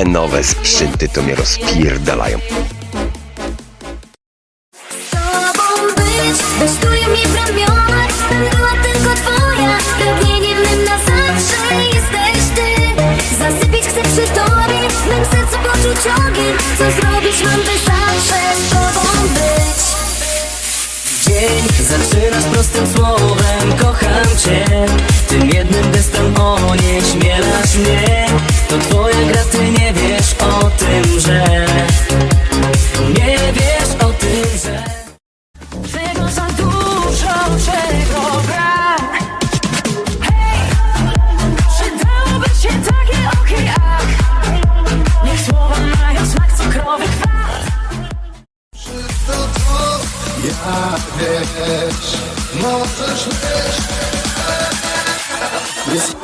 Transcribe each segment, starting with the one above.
Te nowe sprzęty to mnie rozpierdalają. Z tobą być, mi w była tylko twoja, na zawsze jesteś ty Zasypić chcę przy tobie, sercu poczuć Co zrobić mam z tobą być Dzień zaczynasz prostym słowem Kocham cię Tym jednym gestem o nie śmielasz mnie To twoja śmiesz, mocno śmiesz Jest,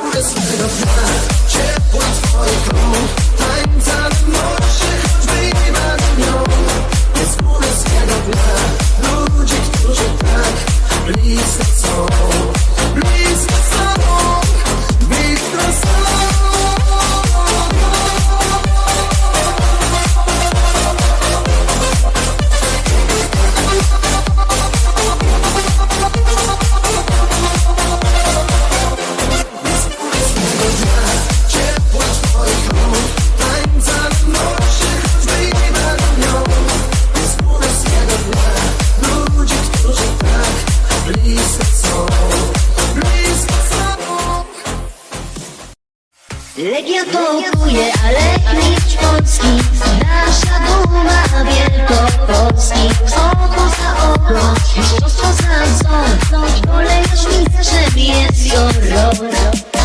Legia topuje, ale mistrz Polski. Nasza duma Wielkopolski. Oko za oko, mistrzostwo za co Kolejarz mistrzem jest horror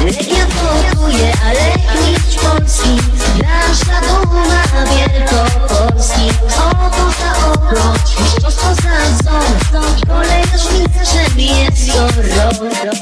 Legia topuje, ale mistrz Polski. Nasza duma Wielkopolski. Oko za oko, mistrzostwo za co Kolejarz mistrzem jest horror